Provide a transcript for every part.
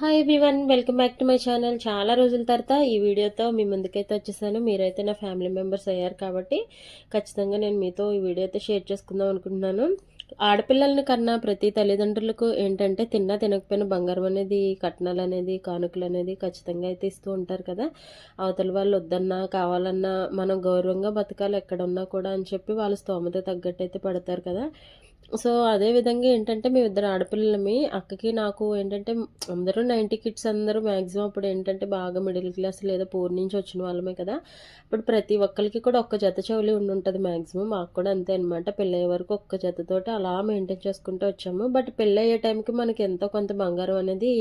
Hi everyone welcome back to my channel చాలా రోజుల తర్వాత ఈ వీడియోతో మీ ముందుకైతే వచ్చేసాను. మీరైతే నా ఫ్యామిలీ మెంబర్స్ అయ్యారు కాబట్టి ఖచ్చితంగా నేను మీతో ఈ వీడియో అయితే షేర్ చేసుకుందాం అనుకుంటున్నాను. ఆడపిల్లల్ని కన్నా ప్రతి తల్లిదండ్రులకు ఏంటంటే తిన్నా తినకపోయినా బంగారం అనేది కట్నాలు అనేది కానుకలు అనేది ఖచ్చితంగా అయితే ఇస్తూ ఉంటారు కదా. అవతల వాళ్ళు వద్దన్నా కావాలన్నా మనం గౌరవంగా బతకాలి ఎక్కడ ఉన్నా కూడా అని చెప్పి వాళ్ళ స్తోమత తగ్గట్టు అయితే పడతారు కదా. సో అదే విధంగా ఏంటంటే మేము ఇద్దరు ఆడపిల్లలమి. అక్కకి నాకు ఏంటంటే అందరూ నైంటీ కిడ్స్ అందరూ మ్యాక్సిమం అప్పుడు ఏంటంటే బాగా మిడిల్ క్లాస్ లేదా పూర్ నుంచి వచ్చిన వాళ్ళమే కదా. ఇప్పుడు ప్రతి ఒక్కరికి కూడా ఒక్క జత చెవులు ఉండి ఉంటుంది మ్యాక్సిమం మాకు కూడా అంతే అనమాట పెళ్ళయ్యే వరకు ఒక్క జతతోటి అలా మెయింటైన్ చేసుకుంటూ వచ్చాము. బట్ పెళ్ళయ్యే టైంకి మనకి ఎంతో కొంత బంగారం అనేది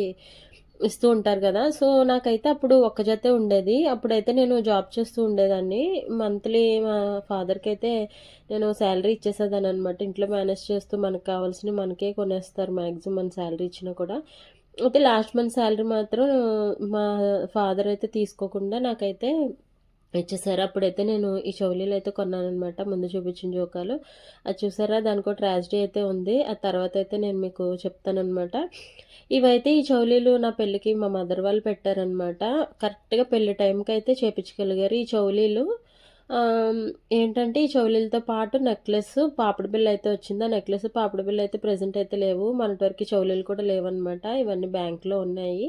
ఇస్తూ ఉంటారు కదా. సో నాకైతే అప్పుడు ఒక్క జతే ఉండేది. అప్పుడైతే నేను జాబ్ చేస్తూ ఉండేదాన్ని. మంత్లీ మా ఫాదర్కి అయితే నేను శాలరీ ఇచ్చేసేదాన్ని అనమాట ఇంట్లో మేనేజ్ చేస్తూ మనకు కావాల్సినవి మనకే కొనేస్తారు. మ్యాక్సిమం మన శాలరీ ఇచ్చినా కూడా. అయితే లాస్ట్ మంత్ శాలరీ మాత్రం మా ఫాదర్ అయితే తీసుకోకుండా నాకైతే ఇచ్చేసారు. అప్పుడైతే నేను ఈ చౌలీలు అయితే కొన్నానమాట ముందు చూపించిన జోకాలు. అది చూసారా? దానికో ట్రాజడీ అయితే ఉంది. ఆ తర్వాత అయితే నేను మీకు చెప్తానమాట ఇవైతే ఈ చౌలీలు నా పెళ్ళికి మా మదర్ వాళ్ళు పెట్టారనమాట కరెక్ట్గా పెళ్ళి టైంకి అయితే చేపించగలిగారు ఈ చౌలీలు ఏంటంటే ఈ చౌలీలతో పాటు నెక్లెస్ పాపిడి బిల్ అయితే వచ్చింది. ఆ నెక్లెస్ పాపిడి బిల్ అయితే ప్రజెంట్ అయితే లేవు. మనటివరకు చౌలీలు కూడా లేవన్నమాట. ఇవన్నీ బ్యాంక్లో ఉన్నాయి.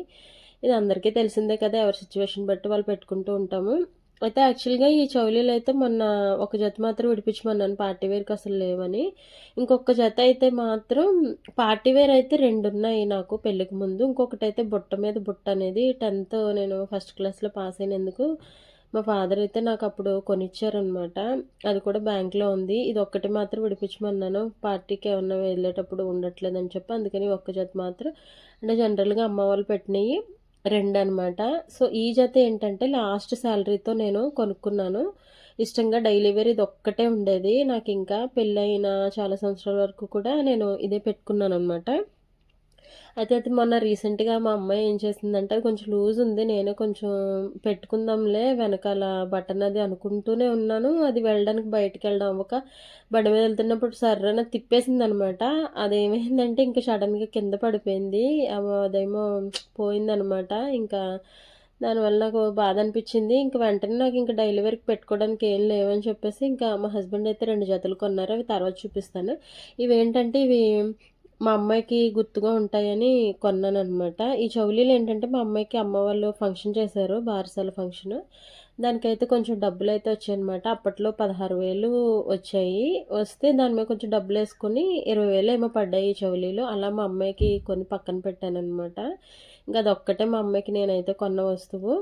ఇది అందరికీ తెలిసిందే కదా. ఎవరి సిచ్యువేషన్ బట్టి వాళ్ళు పెట్టుకుంటూ ఉంటాము. అయితే యాక్చువల్గా ఈ చౌలీలు అయితే మొన్న ఒక జత మాత్రం విడిపించమన్నాను. పార్టీ వేర్కి అసలు లేవని. ఇంకొక జత అయితే మాత్రం పార్టీ వేర్ అయితే రెండు ఉన్నాయి నాకు పెళ్ళికి ముందు. ఇంకొకటి అయితే బుట్ట మీద బుట్ట అనేది టెన్త్ నేను ఫస్ట్ క్లాస్లో పాస్ అయినందుకు మా ఫాదర్ అయితే నాకు అప్పుడు కొనిచ్చారనమాట అది కూడా బ్యాంక్లో ఉంది. ఇది ఒక్కటి మాత్రం విడిపించమన్నాను. పార్టీకి ఏమన్నా వెళ్ళేటప్పుడు ఉండట్లేదని చెప్పి అందుకని ఒక్క జత మాత్రం అంటే జనరల్గా అమ్మ వాళ్ళు పెట్టినవి రెండు అనమాట సో ఈ జత ఏంటంటే లాస్ట్ శాలరీతో నేను కొనుక్కున్నాను. ఇష్టంగా డైలీ వేర్ ఇది ఒక్కటే ఉండేది. నాకు ఇంకా పెళ్ళైన చాలా సంవత్సరాల వరకు కూడా నేను ఇదే పెట్టుకున్నాను అనమాట అయితే అది మొన్న రీసెంట్గా మా అమ్మాయి ఏం చేసిందంటే అది కొంచెం లూజ్ ఉంది నేనే కొంచెం పెట్టుకుందాంలే వెనకాల బటన్ అది అనుకుంటూనే ఉన్నాను. అది వెళ్ళడానికి బయటకు వెళ్ళడం అవ్వక బండి మీద వెళ్తున్నప్పుడు సర్రన తిప్పేసింది అనమాట అదేమైందంటే ఇంకా సడన్గా కింద పడిపోయింది. అదేమో పోయిందనమాట. ఇంకా దానివల్ల నాకు బాధ అనిపించింది. ఇంకా వెంటనే నాకు ఇంకా డైలీ వర్క్ పెట్టుకోవడానికి ఏం లేవని చెప్పేసి ఇంకా మా హస్బెండ్ అయితే రెండు జతలు కొన్నారు. అవి తర్వాత చూపిస్తాను. ఇవి ఏంటంటే ఇవి మా అమ్మాయికి గుర్తుగా ఉంటాయని కొన్నాను అనమాట ఈ చెవులీలు ఏంటంటే మా అమ్మాయికి అమ్మ వాళ్ళు ఫంక్షన్ చేశారు బారసాల ఫంక్షన్. దానికైతే కొంచెం డబ్బులు అయితే వచ్చాయన్నమాట. అప్పట్లో పదహారు వేలు వచ్చాయి. వస్తే దాని మీద కొంచెం డబ్బులు వేసుకొని ఇరవై వేలు ఏమో పడ్డాయి ఈ అలా మా అమ్మాయికి కొన్ని పక్కన పెట్టాను అనమాట ఇంకా అదొక్కటే మా అమ్మాయికి నేనైతే కొన్న వస్తువు.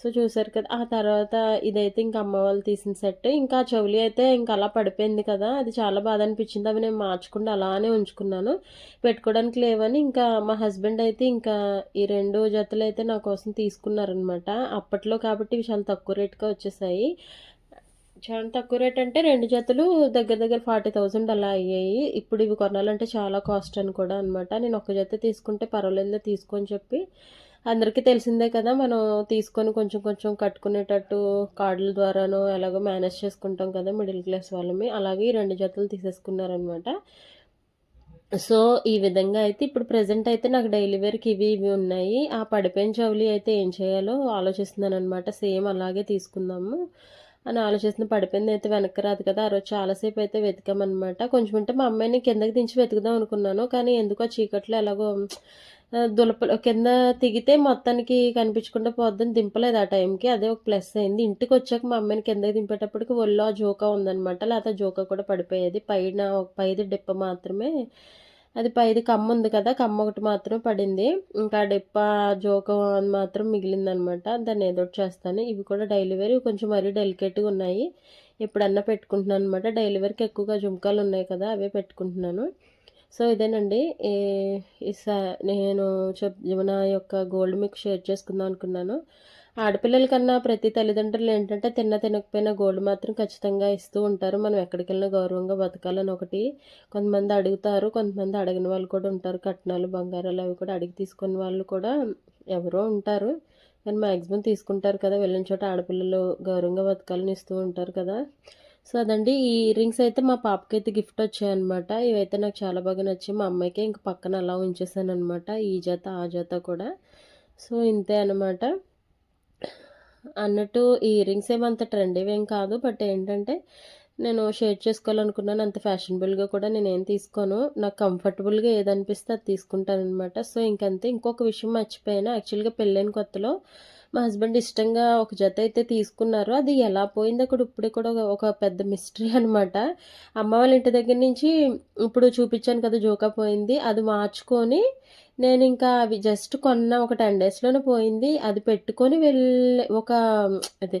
సో చూసారు కదా ఆ తర్వాత ఇదైతే ఇంకా అమ్మ వాళ్ళు తీసిన సెట్. ఇంకా చెవులి అయితే ఇంకా అలా పడిపోయింది కదా అది చాలా బాధ అనిపించింది. అవి నేను మార్చకుండా అలానే ఉంచుకున్నాను. పెట్టుకోవడానికి లేవని ఇంకా మా హస్బెండ్ అయితే ఇంకా ఈ రెండు జతలు అయితే నా కోసం తీసుకున్నారనమాట అప్పట్లో కాబట్టి ఇవి చాలా తక్కువ రేట్గా వచ్చేసాయి. చాలా తక్కువ రేట్ అంటే రెండు జతలు దగ్గర దగ్గర ఫార్టీ థౌజండ్ అలా అయ్యాయి. ఇప్పుడు ఇవి కొనాలంటే చాలా కాస్ట్ అని కూడా అనమాట నేను ఒక జత తీసుకుంటే పర్వాలేదు తీసుకొని చెప్పి అందరికీ తెలిసిందే కదా మనం తీసుకొని కొంచెం కొంచెం కట్టుకునేటట్టు కార్డుల ద్వారానో ఎలాగో మేనేజ్ చేసుకుంటాం కదా మిడిల్ క్లాస్ వాళ్ళమే. అలాగే ఈ రెండు జతలు తీసేసుకున్నారనమాట. సో ఈ విధంగా అయితే ఇప్పుడు ప్రజెంట్ అయితే నాకు డైలీ వేర్కి ఇవి ఇవి ఉన్నాయి. ఆ పడిపోయిన చౌలి అయితే ఏం చేయాలో ఆలోచిస్తున్నాను అనమాట సేమ్ అలాగే తీసుకుందాము. అని ఆలోచిస్తున్న పడిపోయింది అయితే వెనక్కి రాదు కదా. ఆ రోజు చాలాసేపు అయితే వెతికామన్నమాట. కొంచెం అంటే మా అమ్మాయిని కిందకి దించి వెతుకుదాం అనుకున్నాను. కానీ ఎందుకో చీకట్లో ఎలాగో దులప కింద తిగితే మొత్తానికి కనిపించకుండా పోద్దని దింపలేదు ఆ టైంకి. అదే ఒక ప్లస్ అయింది. ఇంటికి వచ్చాక మా అమ్మాయిని కిందకి దింపేటప్పటికి ఒళ్ళో జోకా ఉందనమాట లేకపోతే జోకా కూడా పడిపోయేది. పైన ఒక పైది డిప్ప మాత్రమే అది పైది కమ్మ ఉంది కదా కమ్మ ఒకటి మాత్రం పడింది. ఇంకా డిప్ప జోక మాత్రం మిగిలిందనమాట. దాన్ని ఏదో చేస్తాను. ఇవి కూడా డైలీ వేర్. కొంచెం మరీ డెలికేట్గా ఉన్నాయి. ఎప్పుడన్నా పెట్టుకుంటున్నాను అనమాట. డైలీ వేర్కి ఎక్కువగా జుంకాలు ఉన్నాయి కదా అవే పెట్టుకుంటున్నాను. సో ఇదేనండి. నేను చెప్ నా యొక్క గోల్డ్ మీకు షేర్ చేసుకుందాం అనుకున్నాను. ఆడపిల్లల కన్నా ప్రతి తల్లిదండ్రులు ఏంటంటే తిన్న తినకపోయినా గోల్డ్ మాత్రం ఖచ్చితంగా ఇస్తూ ఉంటారు. మనం ఎక్కడికి వెళ్ళినా గౌరవంగా బతకాలని ఒకటి కొంతమంది అడుగుతారు. కొంతమంది అడిగిన వాళ్ళు కూడా ఉంటారు. కట్నాలు బంగారాలు అవి కూడా అడిగి తీసుకున్న వాళ్ళు కూడా ఎవరో ఉంటారు. కానీ మ్యాక్సిమం తీసుకుంటారు కదా. వెళ్ళిన చోట ఆడపిల్లలు గౌరవంగా బతకాలని ఇస్తూ ఉంటారు కదా. సో అదండి. ఈ ఇయర్ రింగ్స్ అయితే మా పాపకి అయితే గిఫ్ట్ వచ్చాయన్నమాట. ఇవైతే నాకు చాలా బాగా నచ్చి మా అమ్మాయికి ఇంక పక్కన అలా ఉంచేసాను అనమాట ఈ జత ఆ జత కూడా. సో ఇంతే అనమాట అన్నట్టు ఈ ఇయర్ రింగ్స్ ఏమంత ట్రెండీ ఏం కాదు. బట్ ఏంటంటే నేను షేర్ చేసుకోవాలనుకున్నాను. అంత ఫ్యాషనబుల్గా కూడా నేను ఏం తీసుకోను. నాకు కంఫర్టబుల్గా ఏదనిపిస్తే అది తీసుకుంటాను అనమాట సో ఇంకంతే. ఇంకొక విషయం మర్చిపోయాను. యాక్చువల్గా పెళ్ళైన కొత్తలో మా హస్బెండ్ ఇష్టంగా ఒక జత అయితే తీసుకున్నారు. అది ఎలా పోయిందో కూడా ఇప్పుడు కూడా ఒక- ఒక పెద్ద మిస్టరీ అనమాట అమ్మ వాళ్ళ ఇంటి దగ్గర నుంచి ఇప్పుడు చూపించాను కదా జోకా పోయింది. అది మార్చుకొని నేను ఇంకా అవి జస్ట్ కొన్న ఒక టెన్ డేస్లోనే పోయింది. అది పెట్టుకొని వెళ్ళి ఒక అదే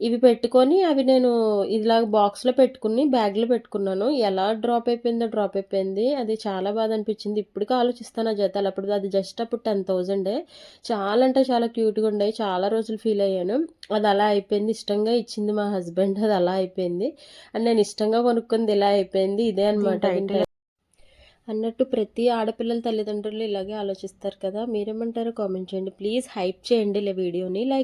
ఇవి పెట్టుకొని అవి నేను ఇలాగ బాక్స్లో పెట్టుకుని బ్యాగ్లో పెట్టుకున్నాను. ఎలా డ్రాప్ అయిపోయిందో డ్రాప్ అయిపోయింది. అది చాలా బాధ అనిపించింది. ఇప్పటికీ ఆలోచిస్తాను ఆ జతలు అప్పుడు అది జస్ట్ అప్పుడు టెన్ థౌజండే చాలా అంటే చాలా క్యూట్గా ఉండేవి చాలా రోజులు ఫీల్ అయ్యాను. అది అలా అయిపోయింది. ఇష్టంగా ఇచ్చింది మా హస్బెండ్ అది అలా అయిపోయింది. అండ్ నేను ఇష్టంగా కొనుక్కుంది ఇలా అయిపోయింది. ఇదే అనమాట అన్నట్టు ప్రతి ఆడపిల్లల తల్లిదండ్రులు ఇలాగే ఆలోచిస్తారు కదా. మీరేమంటారో కామెంట్ చేయండి. ప్లీజ్ హైప్ చేయండి ఇలా వీడియోని. లైక్